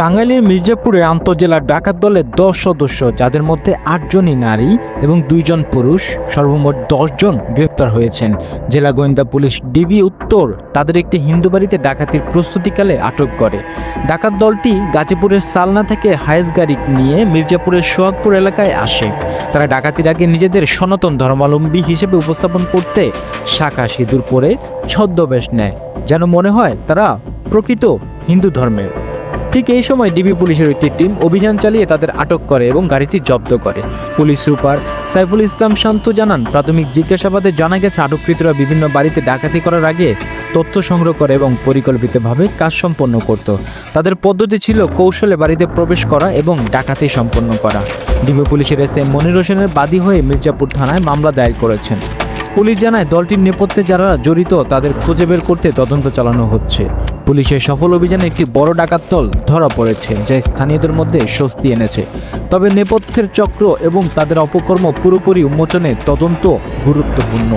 টাঙ্গাইলের মির্জাপুরে আন্তজেলা ডাকাত দলের দশ সদস্য, যাদের মধ্যে আটজনই নারী এবং দুইজন পুরুষ, সর্বমোট জন গ্রেপ্তার হয়েছেন। জেলা গোয়েন্দা পুলিশ ডিবি উত্তর তাদের একটি হিন্দু বাড়িতে ডাকাতির প্রস্তুতিকালে আটক করে। ডাকাত দলটি গাজীপুরের সালনা থেকে হায়েস গাড়ি নিয়ে মির্জাপুরের সোহাগপুর এলাকায় আসে। তারা ডাকাতির আগে নিজেদের সনাতন ধর্মাবলম্বী হিসেবে উপস্থাপন করতে শাখা সিঁদুর পরে ছদ্মবেশ নেয়। যেন মনে হয় তারা প্রকৃত হিন্দু ধর্মের। ঠিক এই সময় ডিবি পুলিশের একটি টিম অভিযান চালিয়ে তাদের আটক করে এবং গাড়িটি জব্দ করে। পুলিশ সুপার সাইফুল ইসলাম শান্ত জানান, প্রাথমিক জিজ্ঞাসাবাদে জানা গেছে, আটককৃতরা বিভিন্ন বাড়িতে ডাকাতি করার আগে তথ্য সংগ্রহ করে এবং পরিকল্পিতভাবে কাজ সম্পন্ন করত। তাদের পদ্ধতি ছিল কৌশলে বাড়িতে প্রবেশ করা এবং ডাকাতি সম্পন্ন করা। ডিবি পুলিশের এস এম মনির হোসেনের বাদী হয়ে মির্জাপুর থানায় মামলা দায়ের করেছেন। পুলিশ জানায়, দলটির নেপথ্যে যারা জড়িত, তাদের খুঁজে বের করতে তদন্ত চালানো হচ্ছে। পুলিশের সফল অভিযানে একটি বড় ডাকাত দল ধরা পড়েছে, যা স্থানীয়দের মধ্যে স্বস্তি এনেছে। তবে নেপথ্যের চক্র এবং তাদের অপকর্ম পুরোপুরি উন্মোচনে তদন্ত গুরুত্বপূর্ণ।